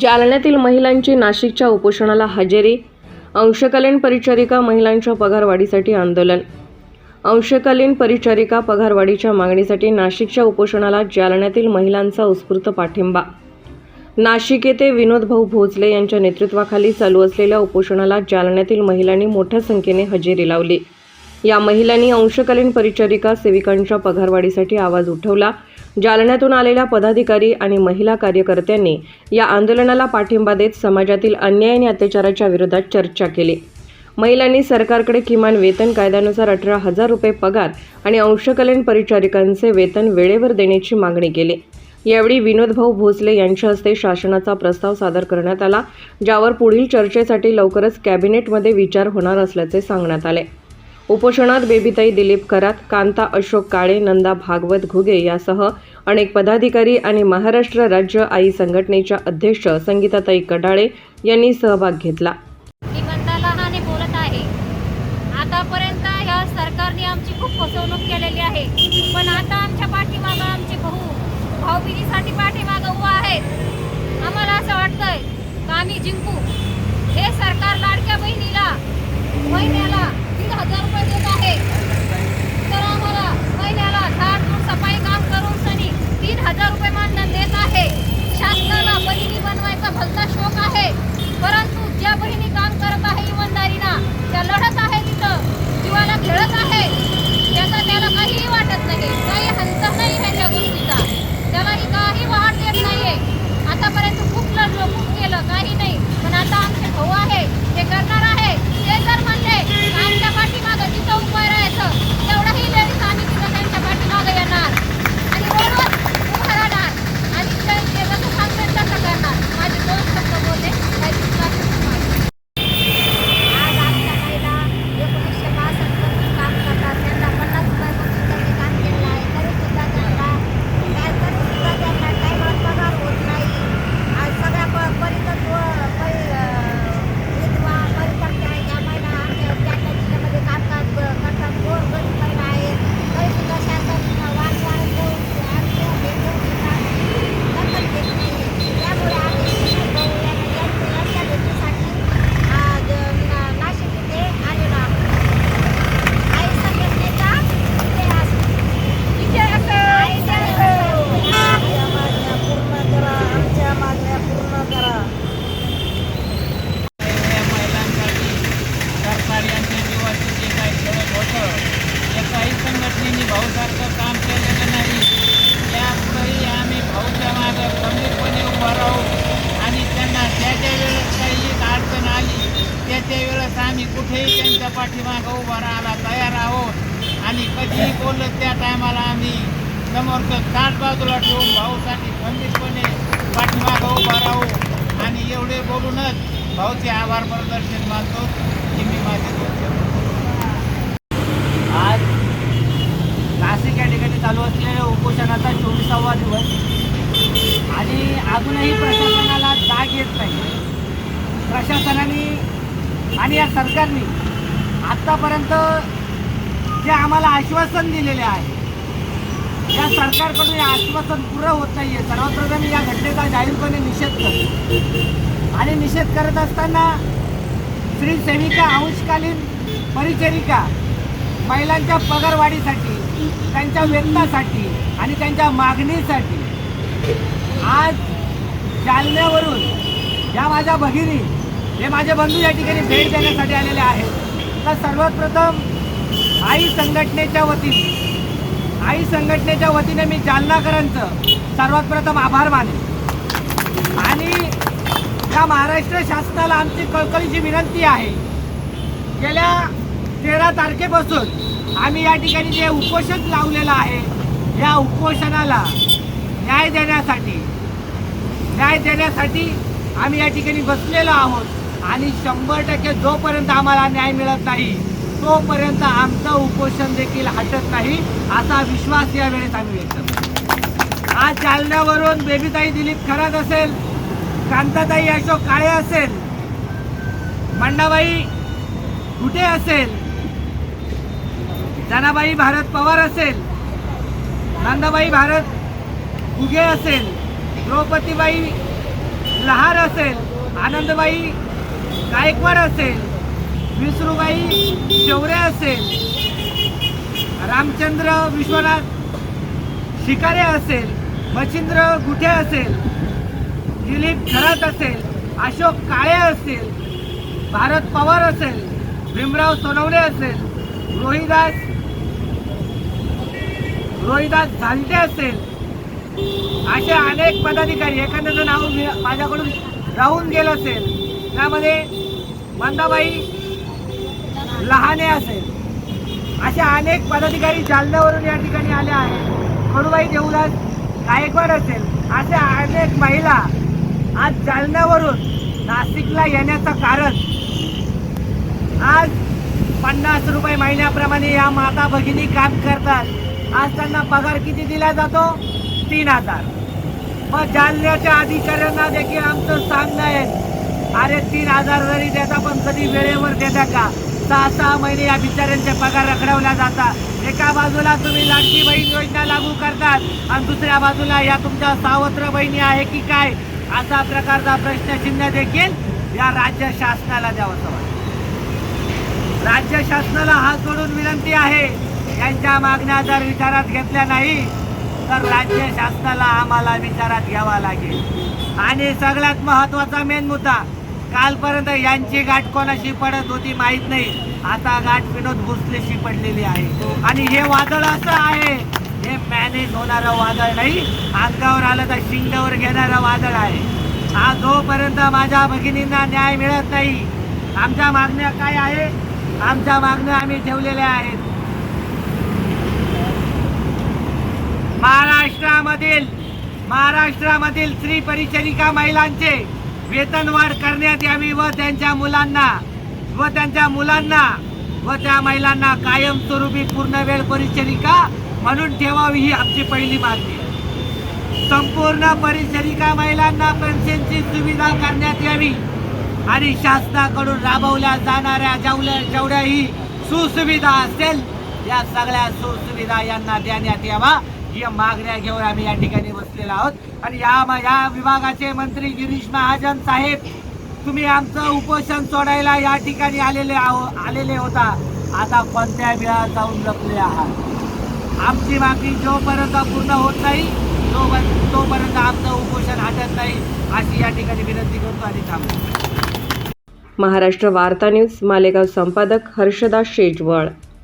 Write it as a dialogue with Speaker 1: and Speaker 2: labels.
Speaker 1: जालन्यातील महिलांची नाशिकच्या उपोषणाला हजेरी अंशकालीन परिचारिका महिलांच्या पगारवाढीसाठी आंदोलन. अंशकालीन परिचारिका पगारवाढीच्या मागणीसाठी नाशिकच्या उपोषणाला जालन्यातील महिलांचा उत्स्फूर्त पाठिंबा. नाशिक येथे विनोद भाऊ भोसले यांच्या नेतृत्वाखाली चालू असलेल्या उपोषणाला जालन्यातील महिलांनी मोठ्या संख्येने हजेरी लावली. या महिलांनी अंशकालीन परिचारिका सेविकांच्या पगारवाढीसाठी आवाज उठवला. जालन्यातून आलेल्या पदाधिकारी आणि महिला कार्यकर्त्यांनी या आंदोलनाला पाठिंबा देत समाजातील अन्याय आणि अत्याचाराच्या विरोधात चर्चा केली. महिलांनी सरकारकडे किमान वेतन कायद्यानुसार अठरा हजार रुपये पगार आणि अंशकालीन परिचारिकांचे वेतन वेळेवर देण्याची मागणी केली. यावेळी विनोदभाऊ भोसले यांच्या हस्ते शासनाचा प्रस्ताव सादर करण्यात आला ज्यावर पुढील चर्चेसाठी लवकरच कॅबिनेटमध्ये विचार होणार असल्याचे सांगण्यात आले. उपोषणात बेबीताई दिलीप करात कांता अशोक काळे नंदा भागवत घुगे यासह अनेक पदाधिकारी आणि महाराष्ट्र राज्य आई संघटनेच्या अध्यक्ष संगीताताई कडाळे यांनी सहभाग घेतला.
Speaker 2: मी बोलत आहे. आतापर्यंत ह्या सरकारने आमची खूप फसवणूक केलेली आहे. पण आता आमच्या पाठीमागं आमचे भाऊ भाऊबिजीसाठी पाठीमागं उभा आहेत. आम्हाला असं वाटतंय का आम्ही जिंकू? हे सरकार लाडक्या बहिणीला महिन्याला हजार रुपये देत आहे. तर आम्हाला महिन्याला झाड झूड सफाई काम करून सनी तीन हजार रुपये मानधन देत आहे. शासनाला बहिणी बनवायचा भलता शोक आहे परंतु ज्या बहिणी काम करत आहे इमानदारीनं त्या लढत आहे तिथं जीवाला खेळत आहे त्याचा त्याला काहीही वाटत नाही काही हंत नाही ह्याच्या गोष्टीचा त्यालाही काही वाढ देत नाहीये आतापर्यंत खूप लढलो खूप केलं काही नाही पण आता आमचे भाऊ आहे ते करणार आहे ते जर म्हणले का आमच्या पाठीमागं तिथं उभं राहायचं तेवढाही लेडीज आम्ही तिथं त्यांच्या पाठीमागं येणार आणि रोडवर उभं राहणार आणि ते ते जसं सांगतील तसं करणार माझे दोन शब्द बोलले काही विश्वास नाही. आज आमच्या महिला एकोणीसशे बासष्टपासून काम करतात त्यांना पन्नास रुपयापासून त्यांनी काम केलेलं आहे तरी सुद्धा त्यांना काय तरी सुद्धा त्यांना टाईमात पगार होत नाही आज सगळ्या प परितत्व परि विधवा परित्यक्त्या आहेत त्या महिला आमच्या त्या त्या जिल्ह्यामध्ये कामकाज करतात गोर गरीब महिला आहेत तरी सुद्धा शासन वारंवार देऊन आमच्या भेटून दखल घेत नाही त्यामुळे आम्ही यांच्या यांच्या भेटीसाठी आज ना- नाशिक येथे आलेलो आहोत आई संघटनेचा इतिहास इतिहास
Speaker 3: आमच्या मागण्या पूर्ण करा आमच्या मागण्या पूर्ण करा
Speaker 4: या महिलांसाठी सरकार यांच्या जीवाची जे काही खेळत होतं एकाही संघटनेने भाऊसारखं काम केलेलं नाही त्यापुढेही आम्ही भाऊच्या मागं खंबीरपणे उभं राहू आणि त्यांना ज्या ज्या वेळेस काही एक अडचण आली त्या त्या वेळेस आम्ही कुठेही त्यांच्या पाठीमागं उभा राहायला तयार आहोत. आणि कधीही बोललं त्या टायमाला आम्ही समोरचं ताट बाजूला ठेवून भाऊसाठी खंबीरपणे पाठीमागं उभा राहू. आणि एवढे बोलूनच भाऊचे आभार प्रदर्शन मानतो की मी माझे
Speaker 5: आज नाशिक या ठिकाणी चालू असलेल्या उपोषणाचा चोवीसावा दिवस. आणि अजूनही प्रशासनाला जाग येत नाही. प्रशासनाने आणि या सरकारने आत्तापर्यंत जे आम्हाला आश्वासन दिलेले आहे या सरकारकडून हे आश्वासन पुरं होत नाही आहे सर्वात प्रथम या घटनेचा जाहीरपणे निषेध करतो आणि निषेध करत असताना स्त्री सेविका अंशकालीन परिचरिका महिलांच्या पगारवाढीसाठी त्यांच्या वेतनासाठी आणि त्यांच्या मागणीसाठी आज जालन्यावरून या माझ्या भगिनी हे माझे बंधू या ठिकाणी भेट देण्यासाठी आलेले आहेत. तर सर्वात प्रथम आई संघटनेच्या वतीने आई संघटनेच्या वतीने मी जालनाकरांचं सर्वात प्रथम आभार मानेन. आणि या महाराष्ट्र शासनाला आमची कळकळीची विनंती आहे. गेल्या तेरा तारखेपासून आम्ही या ठिकाणी जे उपोषण लावलेलं आहे या उपोषणाला न्याय देण्यासाठी न्याय देण्यासाठी आम्ही या ठिकाणी बसलेलो आहोत. आणि शंभर टक्के जोपर्यंत आम्हाला न्याय मिळत नाही तोपर्यंत आमचं उपोषण देखील हटत नाही असा विश्वास यावेळेस आम्ही व्यक्त करतो. आज जालन्यावरून बेबीताई दिलीप खरात असेल कांताताई अशोक काळे असेल मंडाबाई कुठे असेल जनाबाई भारत पवार असेल नंदाबाई भारत उगे असेल द्रौपदीबाई लहार असेल आनंदबाई गायकवाड असेल विसरूबाई शेवरे असेल रामचंद्र विश्वनाथ शिकारे असेल मच्छिंद्र गुठे असेल दिलीप खरात असेल अशोक काळे असेल भारत पवार असेल भीमराव सोनवणे असेल रोहिदास रोहिदास झालटे असेल असे अनेक पदाधिकारी एखाद्याचं नाव मी- माझ्याकडून राहून गेलं असेल. त्यामध्ये मंदाबाई लहाने असेल. असे अनेक पदाधिकारी जालन्यावरून या ठिकाणी आले आहेत. खडूबाई देवदास गायकवाड असेल. अशा अनेक महिला आज जालन्यावरून नाशिकला येण्याचं कारण. आज पन्नास रुपये महिन्याप्रमाणे या माता भगिनी काम करतात. आज त्यांना पगार किती दिला जातो? तीन हजार. मग जालन्याच्या अधिकाऱ्यांना देखील आमचं सांगणं आहे. अरे तीन हजार जरी देता पण कधी वेळेवर देता का? सहा सहा महिने या बिचाऱ्यांचे पगार रखडवल्या जातात एका बाजूला तुम्ही लाडकी बहीण योजना लागू करतात आणि दुसऱ्या बाजूला या तुमच्या सावत्र बहिणी आहे की काय? असा प्रकारचा प्रश्नचिन्ह देखील या राज्य शासनाला द्यावं राज्य शासनाला हात जोडून विनंती आहे. यांच्या मागण्या जर विचारात घेतल्या नाही तर राज्य शासनाला आम्हाला विचारात घ्यावा लागेल. आणि सगळ्यात महत्त्वाचा मेन मुद्दा कालपर्यंत यांची गाठ कोणाशी पडत होती माहीत नाही. आता गाठ विनोद भोसलेशी पडलेली आहे. आणि हे वादळ असं आहे. हे मॅनेज होणारं वादळ नाही. अंगावर आलं तर शिंगावर घेणारं वादळ आहे. हा जोपर्यंत माझ्या भगिनींना न्याय मिळत नाही आमच्या मागण्या काय आहे आमच्या मागण्या आम्ही ठेवलेल्या आहेत. महाराष्ट्रामधील महाराष्ट्रामधील स्त्री परिचारिका महिलांचे वेतनवाढ करण्यात यावी व त्यांच्या मुलांना व त्यांच्या मुलांना व त्या महिलांना कायमस्वरूपी पूर्ण वेळ परिचारिका म्हणून ठेवावी ही आमची पहिली मागणी संपूर्ण परिचारिका महिलांना पेन्शनची सुविधा करण्यात यावी आणि शासनाकडून राबवल्या जाणाऱ्या जेवढ्या जेवढ्याही सुसुविधा असेल या सगळ्या सुसुविधा यांना देण्यात यावा. या मागण्या घेऊन आम्ही या ठिकाणी बसलेलो आहोत. आणि या या विभागाचे मंत्री गिरीश महाजन साहेब तुम्ही आमचं उपोषण सोडायला या ठिकाणी आलेले आहो आलेले होता. आता कोणत्या वेळा जाऊन लपले आहात? आमची मागणी जोपर्यंत पूर्ण होत नाही तोपर्यंत तोपर्यंत आमचं उपोषण हटत नाही अशी या ठिकाणी विनंती करतो आणि थांबतो.
Speaker 1: महाराष्ट्र वार्ता न्यूज मालेगाव संपादक हर्षदा शेजवळ.